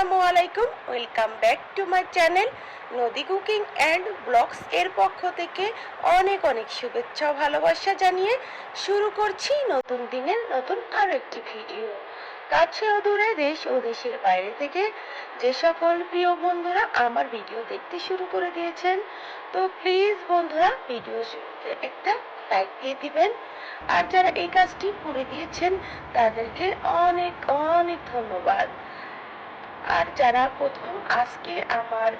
আসসালামু আলাইকুম। Welcome back to my channel Nodi cooking and blogs এর পক্ষ থেকে অনেক অনেক শুভেচ্ছা ভালোবাসা জানিয়ে শুরু করছি নতুন দিনের নতুন আরও একটি ভিডিও কাছে দেশ ও দেশের বাইরে থেকে যে সকল প্রিয় বন্ধুরা আমার ভিডিও দেখতে শুরু করে দিয়েছেন, তো প্লিজ বন্ধুরা ভিডিও একটা লাইক দিয়ে দিবেন। আর যারা এই কাজটি করে দিয়েছেন, তাদেরকে অনেক অনেক ধন্যবাদ। আর যারা প্রথম আজকে আমার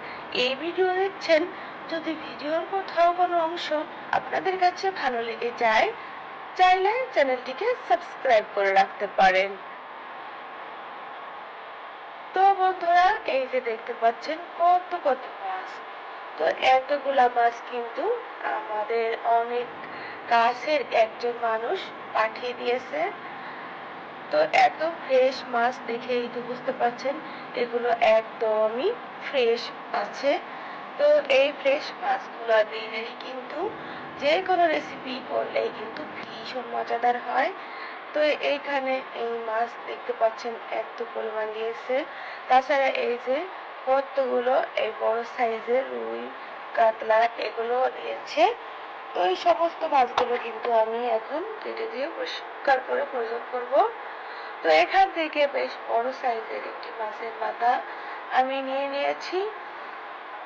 এই ভিডিও দেখছেন, যদি ভিডিওর কোথাও কোনো অংশ আপনাদের কাছে ভালো লেগে যায়, চাইলে চ্যানেলটিকে সাবস্ক্রাইব করে রাখতে পারেন। তো বন্ধুরা, এই যে দেখতে পাচ্ছেন কত কত মাছ। তো এতগুলা মাছ কিন্তু আমাদের অনেক কাছের একজন মানুষ পাঠিয়ে দিয়েছে। তো এত ফ্রেশ মাছ দেখেই তো বুঝতে পারছেন, এগুলো একদমই ফ্রেশ আছে। তো এই ফ্রেশ মাছগুলো দিলেই কিন্তু যে কোনো রেসিপি করলেই কিন্তু ভীষণ মজাদার হয়। তো এইখানে এই মাছ দেখতে পাচ্ছেন এত পরিমাণ দিয়েছে। তাছাড়া এই যে কতগুলো এই বড় সাইজের রুই, কাতলা, এগুলো দিয়েছে। তো এই সমস্ত মাছগুলো কিন্তু আমি এখন কেটে দিয়ে পরিষ্কার করে প্রয়োজন করব। তো এখান থেকে বেশ বড় সাইজের একটি মাছের মাথা আমি নিয়ে নিয়েছি।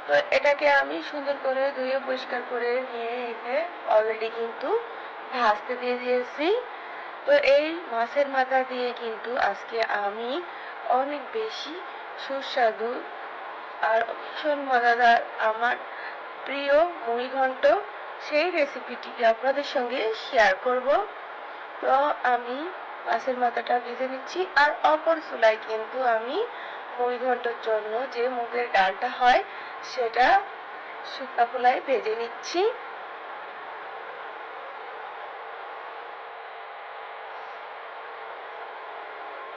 তো এটাকে আমি সুন্দর করে ধুয়ে পরিষ্কার করে নিয়ে এনে অলরেডি কিন্তু ভাজতে দিয়ে দিয়েছি। তো এই মাছের মাথা দিয়ে কিন্তু আজকে আমি অনেক বেশি সুস্বাদু আর ভীষণ মজাদার আমার প্রিয় মুড়ি ঘন্ট সেই রেসিপিটি আপনাদের সঙ্গে শেয়ার করব। তো আমি মাছের মাথাটা ভেজে নিচ্ছি। আর অপর চুলায় কিন্তু আমি মুড়ি ঘণ্টার জন্য যে মুগের ডালটা হয়, সেটা শুকনা খোলায় ভেজে নিচ্ছি।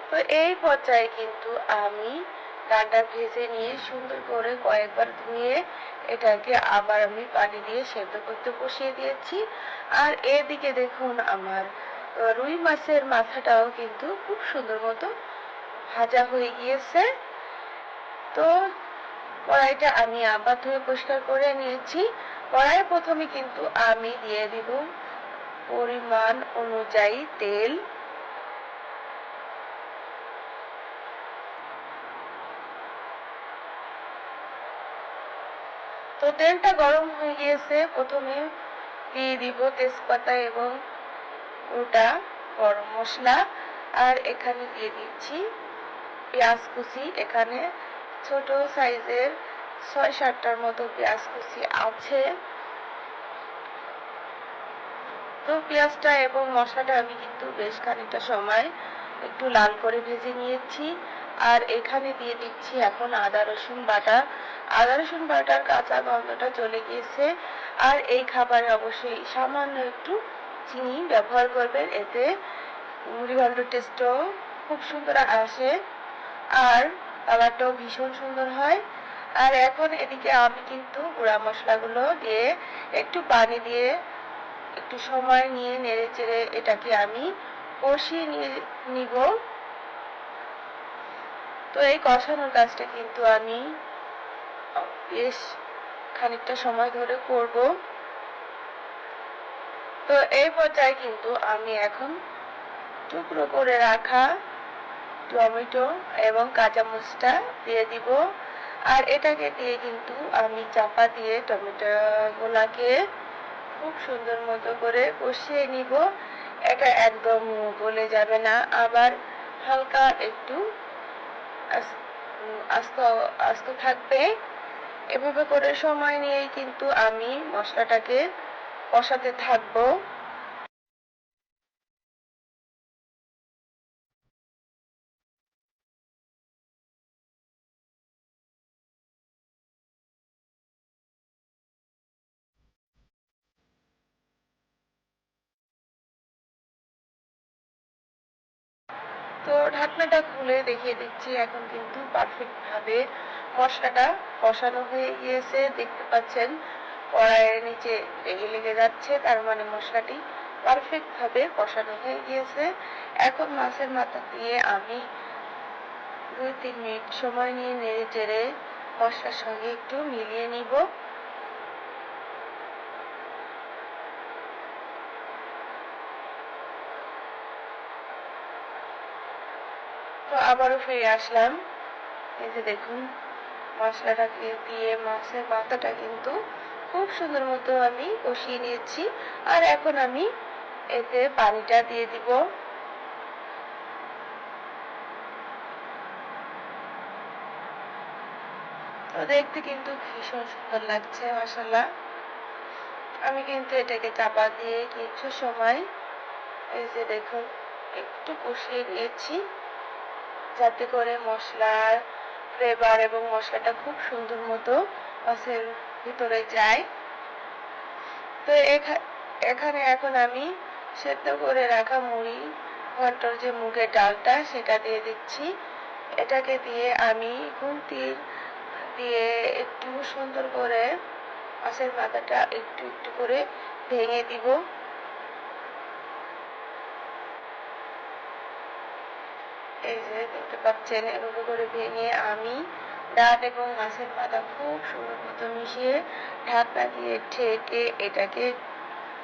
তো এই পর্যায়ে কিন্তু আমি ডালটা ভেজে নিয়ে সুন্দর করে কয়েকবার ধুয়ে এটাকে আবার আমি পানি দিয়ে সেদ্ধ করতে বসিয়ে দিয়েছি। আর এদিকে দেখুন আমার রুই মাছের মাথাটাও কিন্তু খুব সুন্দর মতো ভাজা হয়ে গিয়েছে। তো কড়াইটা আমি আবার ধুয়ে পরিষ্কার করে নিয়েছি। কড়াই প্রথমে কিন্তু আমি দিয়ে দিব পরিমাণ অনুযায়ী তেল। তো তেলটা গরম হয়ে গিয়েছে। প্রথমে দিয়ে দিব তেজপাতা এবং গোটা গরম মশলা, আর এখানে দিয়ে দিচ্ছি পেঁয়াজ কুচি। এখানে ছোট সাইজের ছয় সাতটার মতো পেঁয়াজ কুচি আছে। তো পেঁয়াজটা এবং মশলাটা আমি কিন্তু বেশ খানিকটা সময় একটু লাল করে ভেজে নিয়েছি। আর এখানে দিয়ে দিচ্ছি এখন আদা, রসুন বাটা। আদা, রসুন বাটার কাঁচা গন্ধটা চলে গিয়েছে। আর এই খাবারে অবশ্যই সামান্য একটু চিনি ব্যবহার করবেন, এতে মুড়ি ঘন্টর টেস্টও খুব সুন্দর আসে। আর কালারটাও ভীষণ সুন্দর হয়। আর এখন এদিকে আমি কিন্তু গুঁড়া মশলাগুলো দিয়ে একটু পানি দিয়ে একটু সময় নিয়ে নেড়ে চেড়ে এটাকে আমি কষিয়ে নিয়ে নিব। তো এই কষানোর কাজটা কিন্তু আমি বেশ খানিকটা সময় ধরে করব। তো এই পর্যায়ে কিন্তু আমি এখন টুকরো করে রাখা টমেটো এবং কাঁচামরিচটা দিয়ে দিব। আর এটাকে দিয়ে কিন্তু আমি চাপা দিয়ে টমেটো গুলাকে খুব সুন্দর মতো করে কষিয়ে নিব। এটা একদম গলে যাবে না। আবার হালকা একটু আস্ত আস্ত থাকবে। এভাবে করে সময় নিয়েই কিন্তু আমি মশলাটাকে কষাতে থাকব। তো ঢাকনাটা খুলে দেখিয়ে দিচ্ছি, এখন কিন্তু পারফেক্ট ভাবে মশলাটা কষানো হয়ে গিয়েছে, দেখতে পাচ্ছেন। কড়াইয়ের নিচে লেগে লেগে যাচ্ছে, তার মানে মশলাটি পারফেক্ট ভাবে কষানো হয়ে গিয়েছে। এখন মাছের মাথা দিয়ে আমি দুই তিন মিনিট সময় নিয়ে নেড়ে চেড়ে মশলার সঙ্গে একটু মিলিয়ে নিব। তো আবারও ফিরে আসলাম। এই যে দেখুন, মশলাটাকে দিয়ে মাছের মাথাটা কিন্তু খুব সুন্দর মতো আমি কষিয়ে নিয়েছি। আর এখন আমি এতে পানিটা দিয়ে দিব। তো দেখতে কিন্তু ভীষণ সুন্দর লাগছে মশলা আমি কিন্তু এটাকে চাপা দিয়ে কিছু সময় এই যে দেখুন, একটু কষিয়ে নিয়েছি। যাতে করে মশলার ফ্লেভার এবং মশলাটা খুব সুন্দর মতো মাছের ভিতরে যায় তো এখানে এখন আমি সেদ্ধ করে রাখা মুড়ি, ঘন্টর যে মুগের ডালটা সেটা দিয়ে দিচ্ছি। এটাকে দিয়ে আমি খুন্তির দিয়ে একটু সুন্দর করে মাছের মাথাটা একটু একটু করে ভেঙে দিব। এই যে দেখতে পাচ্ছেন, এভাবে করে ভেঙে আমি ডাল এবং মাছের পাতা খুব সুন্দর মতো মিশিয়ে ঢাকনা দিয়ে ঢেকে এটাকে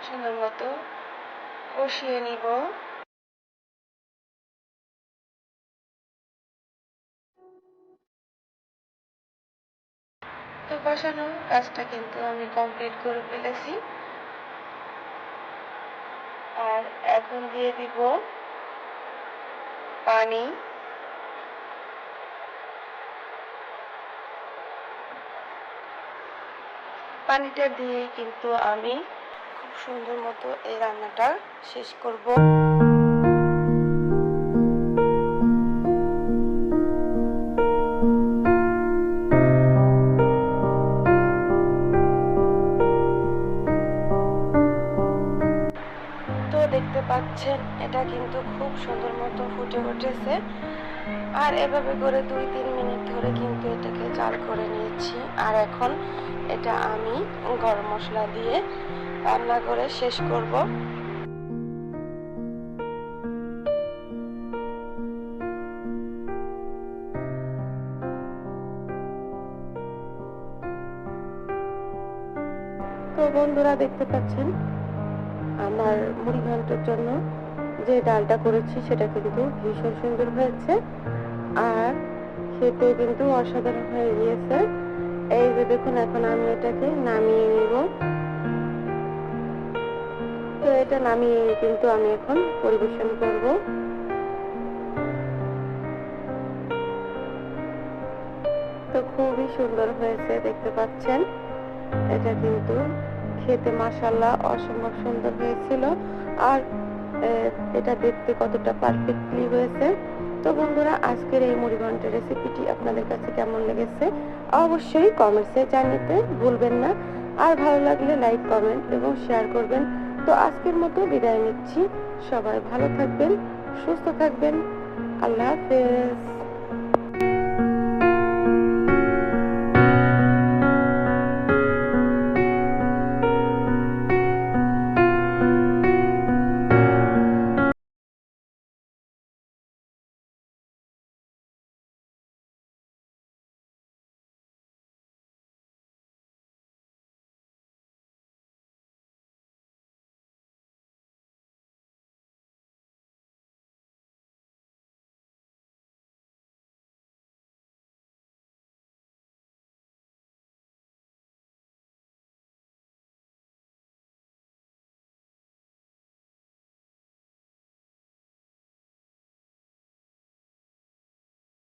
সুন্দর মতো কষিয়ে নিব। তো কষানোর কাজটা কিন্তু আমি কমপ্লিট করে ফেলেছি। আর এখন দিয়ে দিব পানি। পানিটা দিয়ে কিন্তু আমি খুব সুন্দর মতো এই রান্নাটা শেষ করব। এটা কিন্তু খুব সুন্দর মতো ফুটে উঠেছে। আর এভাবে করে দুই তিন মিনিট ধরে কিন্তু এটাকে জাল করে নিয়েছি। আর এখন এটা আমি গরম মশলা দিয়ে রান্না করে শেষ করব। তো বন্ধুরা দেখতে পাচ্ছেন, আমার মুড়ি ঘণ্টার জন্য যে ডালটা করেছি সেটা কিন্তু ভীষণ সুন্দর হয়েছে। আর খেতে কিন্তু অসাধারণ হয়ে গিয়েছে। এই যে দেখুন, এখন আমি এটাকে নামিয়ে নিব। তো এটা নামিয়ে কিন্তু আমি এখন পরিবেশন করব। তো খুবই সুন্দর হয়েছে, দেখতে পাচ্ছেন। এটা কিন্তু খেতে মাসাল্লাহ অসম্ভব সুন্দর হয়েছিল। আর এটা দেখতে কতটা পারফেক্টলি হয়েছে। তো বন্ধুরা, আজকের এই মুড়িঘণ্টের রেসিপিটি আপনাদের কাছে কেমন লেগেছে, অবশ্যই কমেন্টসে জানিতে ভুলবেন না। আর ভালো লাগলে লাইক কমেন্ট এবং শেয়ার করবেন। তো আজকের মতো বিদায় নিচ্ছি। সবাই ভালো থাকবেন, সুস্থ থাকবেন। আল্লাহ হাফেজ।